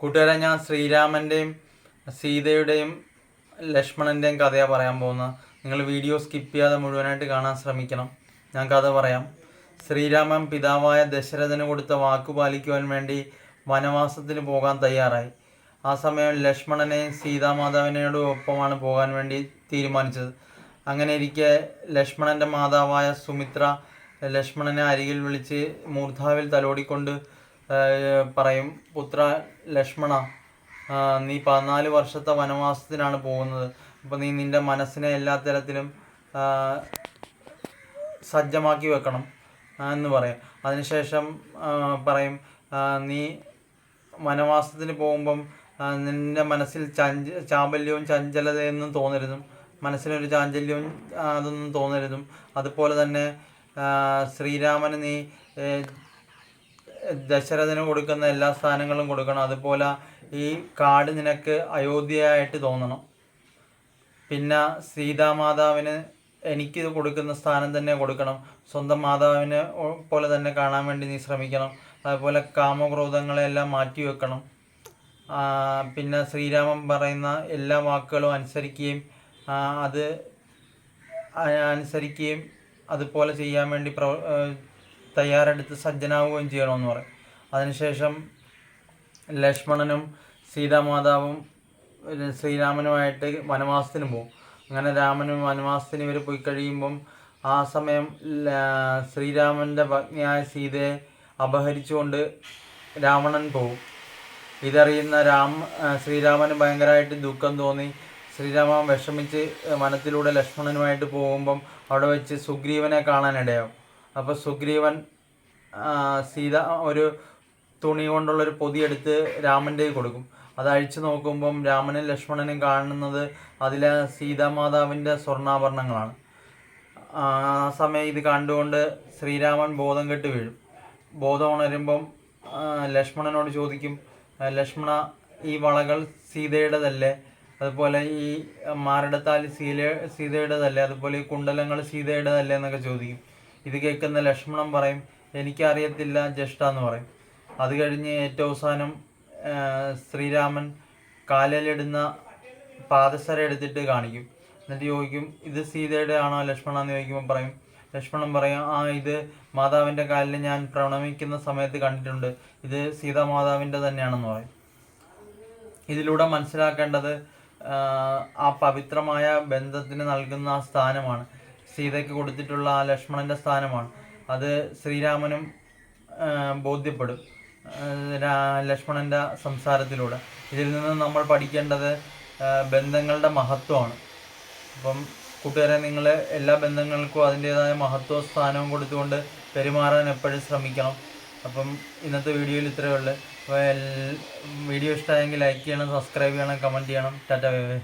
കൂട്ടുകാരെ ഞാൻ ശ്രീരാമന്റെയും സീതയുടെയും ലക്ഷ്മണന്റെയും കഥയാണ് പറയാൻ പോകുന്നത്. നിങ്ങൾ വീഡിയോ സ്കിപ്പ് ചെയ്യാതെ മുഴുവനായിട്ട് കാണാൻ ശ്രമിക്കണം. ഞാൻ കഥ പറയാം. ശ്രീരാമൻ പിതാവായ ദശരഥന് കൊടുത്ത വാക്ക് പാലിക്കുവാൻ വേണ്ടി വനവാസത്തിന് പോകാൻ തയ്യാറായി. ആ സമയം ലക്ഷ്മണനെയും സീതാമാതാവിനോടും ഒപ്പമാണ് പോകാൻ വേണ്ടി തീരുമാനിച്ചത്. അങ്ങനെ ഇരിക്കെ ലക്ഷ്മണന്റെ മാതാവായ സുമിത്ര ലക്ഷ്മണനെ അരികിൽ വിളിച്ച് മൂർധാവിൽ തലോടിക്കൊണ്ട് പറയും പുത്ര ലക്ഷ്മണ നീ പതിനാല് വർഷത്തെ വനവാസത്തിനാണ് പോകുന്നത്. അപ്പോൾ നീ നിന്റെ മനസ്സിനെ എല്ലാ തരത്തിലും സജ്ജമാക്കി വെക്കണം എന്ന് പറയും. അതിനുശേഷം പറയും നീ വനവാസത്തിന് പോകുമ്പം നിന്റെ മനസ്സിൽ ചഞ്ച ചാബല്യവും ചഞ്ചലതയൊന്നും തോന്നരുതും. മനസ്സിനൊരു ചാഞ്ചല്യവും അതൊന്നും തോന്നരുതും. അതുപോലെ തന്നെ ശ്രീരാമന് നീ ദശരഥന് കൊടുക്കുന്ന എല്ലാ സ്ഥാനങ്ങളും കൊടുക്കണം. അതുപോലെ ഈ കാട് നിനക്ക് അയോധ്യയായിട്ട് തോന്നണം. പിന്നെ സീതാമാതാവിന് എനിക്ക് കൊടുക്കുന്ന സ്ഥാനം തന്നെ കൊടുക്കണം. സ്വന്തം മാതാവിനെ പോലെ തന്നെ കാണാൻ വേണ്ടി നീ ശ്രമിക്കണം. അതുപോലെ കാമക്രോധങ്ങളെല്ലാം മാറ്റി വെക്കണം. പിന്നെ ശ്രീരാമൻ പറയുന്ന എല്ലാ വാക്കുകളും അനുസരിക്കുകയും അത് അനുസരിക്കുകയും അതുപോലെ ചെയ്യാൻ വേണ്ടി തയ്യാറെടുത്ത് സജ്ജനാവുകയും ചെയ്യണമെന്ന് പറയും. അതിനുശേഷം ലക്ഷ്മണനും സീതാമാതാവും ശ്രീരാമനുമായിട്ട് വനവാസത്തിന് പോകും. അങ്ങനെ രാമനും വനവാസത്തിന് ഇവർ പോയി കഴിയുമ്പം ആ സമയം ശ്രീരാമന്റെ പത്നിയായ സീതയെ അപഹരിച്ചുകൊണ്ട് രാവണൻ പോകും ഇതറിയുന്ന രാം ശ്രീരാമന് ഭയങ്കരമായിട്ട് ദുഃഖം തോന്നി. ശ്രീരാമൻ വിഷമിച്ച് വനത്തിലൂടെ ലക്ഷ്മണനുമായിട്ട് പോകുമ്പം അവിടെ വെച്ച് സുഗ്രീവനെ കാണാനിടയാവും. അപ്പോൾ സുഗ്രീവൻ സീത ഒരു തുണി കൊണ്ടുള്ളൊരു പൊതിയെടുത്ത് രാമന്റെ കൊടുക്കും. അത് അഴിച്ചു നോക്കുമ്പം രാമനും ലക്ഷ്മണനും കാണുന്നത് അതിലെ സീതാമാതാവിന്റെ സ്വർണാഭരണങ്ങളാണ്. ആ സമയം ഇത് കണ്ടുകൊണ്ട് ശ്രീരാമൻ ബോധം കെട്ട് വീഴും. ബോധം ഉണരുമ്പം ലക്ഷ്മണനോട് ചോദിക്കും ലക്ഷ്മണ ഈ വളകൾ സീതയുടേതല്ലേ? അതുപോലെ ഈ മാരടത്താലി സീല സീതയുടേതല്ലേ? അതുപോലെ ഈ കുണ്ടലങ്ങൾ സീതയുടേതല്ലേ? എന്നൊക്കെ ചോദിക്കും. ഇത് കേൾക്കുന്ന ലക്ഷ്മണൻ പറയും എനിക്കറിയത്തില്ല ജ്യേഷ്ഠ എന്ന് പറയും. അത് കഴിഞ്ഞ് ഏറ്റവും അവസാനം ശ്രീരാമൻ കാലിലിടുന്ന പാദസര എടുത്തിട്ട് കാണിക്കും. എന്നിട്ട് ചോദിക്കും ഇത് സീതയുടെ ആണോ ലക്ഷ്മണ എന്ന് ചോദിക്കുമ്പോൾ പറയും ലക്ഷ്മണൻ പറയും ആ ഇത് മാതാവിന്റെ കാലിൽ ഞാൻ പ്രണമിക്കുന്ന സമയത്ത് കണ്ടിട്ടുണ്ട്. ഇത് സീതാമാതാവിന്റെ തന്നെയാണെന്ന് പറയും. ഇതിലൂടെ മനസ്സിലാക്കേണ്ടത് ആ, പവിത്രമായ ബന്ധത്തിന് നൽകുന്ന ആ സ്ഥാനമാണ്. സീതയ്ക്ക് കൊടുത്തിട്ടുള്ള ആ ലക്ഷ്മണന്റെ സ്ഥാനമാണ്. അത് ശ്രീരാമനും ബോധ്യപ്പെടും ലക്ഷ്മണന്റെ സംസാരത്തിലൂടെ. ഇതിൽ നിന്ന് നമ്മൾ പഠിക്കേണ്ടത് ബന്ധങ്ങളുടെ മഹത്വമാണ്. അപ്പം കൂട്ടുകാരെ നിങ്ങൾ എല്ലാ ബന്ധങ്ങൾക്കും അതിന്റെതായ മഹത്വവും സ്ഥാനവും കൊടുത്തുകൊണ്ട് പെരുമാറാൻ എപ്പോഴും ശ്രമിക്കണം. അപ്പം ഇന്നത്തെ വീഡിയോയിൽ ഇത്രയേ ഉള്ളൂ. അപ്പോൾ വീഡിയോ ഇഷ്ടമായെങ്കിൽ ലൈക്ക് ചെയ്യണം സബ്സ്ക്രൈബ് ചെയ്യണം കമന്റ് ചെയ്യണം. Tata bye.